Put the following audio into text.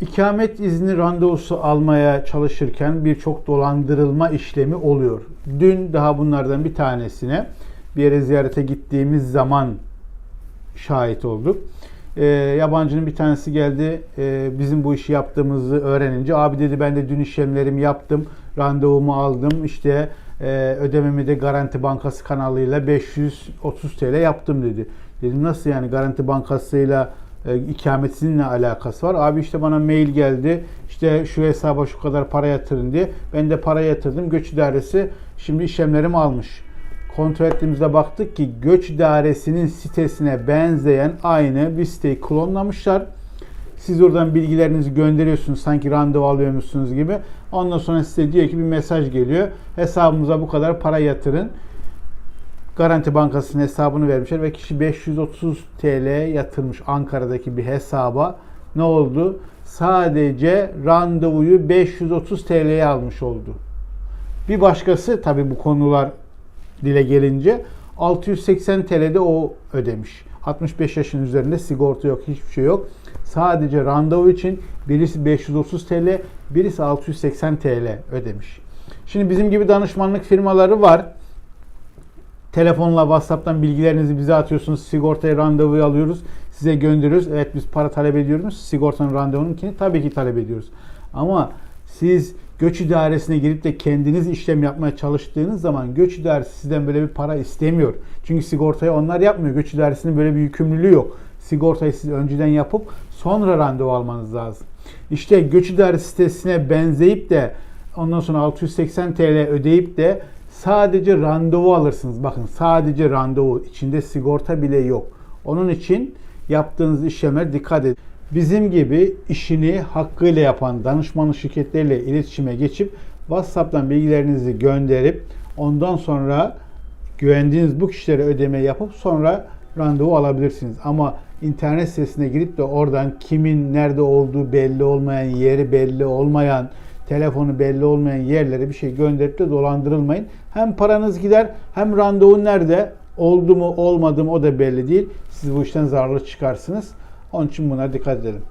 İkamet izni randevusu almaya çalışırken birçok dolandırılma işlemi oluyor. Dün daha bunlardan bir tanesine bir yere ziyarete gittiğimiz zaman şahit olduk. Ee, yabancının bir tanesi geldi e, bizim bu işi yaptığımızı öğrenince abi dedi ben de dün işlemlerimi yaptım randevumu aldım işte e, ödememi de Garanti Bankası kanalıyla 530 TL yaptım dedi. Dedim nasıl yani Garanti Bankası'yla e, ne alakası var? Abi işte bana mail geldi. İşte şu hesaba şu kadar para yatırın diye. Ben de para yatırdım. Göç idaresi şimdi işlemlerimi almış. Kontrol ettiğimizde baktık ki göç idaresinin sitesine benzeyen aynı bir siteyi klonlamışlar. Siz oradan bilgilerinizi gönderiyorsunuz sanki randevu alıyormuşsunuz gibi. Ondan sonra size diyor ki bir mesaj geliyor. Hesabımıza bu kadar para yatırın. Garanti Bankası'nın hesabını vermişler ve kişi 530 TL yatırmış Ankara'daki bir hesaba. Ne oldu? Sadece randevuyu 530 TL'ye almış oldu. Bir başkası tabi bu konular dile gelince 680 TL'de o ödemiş. 65 yaşın üzerinde sigorta yok, hiçbir şey yok. Sadece randevu için birisi 530 TL, birisi 680 TL ödemiş. Şimdi bizim gibi danışmanlık firmaları var. Telefonla, WhatsApp'tan bilgilerinizi bize atıyorsunuz. Sigortaya randevuyu alıyoruz. Size gönderiyoruz. Evet biz para talep ediyoruz. Sigortanın randevununkini tabii ki talep ediyoruz. Ama siz göç idaresine girip de kendiniz işlem yapmaya çalıştığınız zaman göç idaresi sizden böyle bir para istemiyor. Çünkü sigortayı onlar yapmıyor. Göç idaresinin böyle bir yükümlülüğü yok. Sigortayı siz önceden yapıp sonra randevu almanız lazım. İşte göç idaresi sitesine benzeyip de ondan sonra 680 TL ödeyip de sadece randevu alırsınız. Bakın sadece randevu içinde sigorta bile yok. Onun için yaptığınız işlemler dikkat edin. Bizim gibi işini hakkıyla yapan danışmanlık şirketleriyle iletişime geçip WhatsApp'tan bilgilerinizi gönderip ondan sonra güvendiğiniz bu kişilere ödeme yapıp sonra randevu alabilirsiniz. Ama internet sitesine girip de oradan kimin nerede olduğu belli olmayan, yeri belli olmayan, telefonu belli olmayan yerlere bir şey gönderip de dolandırılmayın. Hem paranız gider hem randevu nerede oldu mu olmadı mı o da belli değil. Siz bu işten zararlı çıkarsınız. Onun için buna dikkat edelim.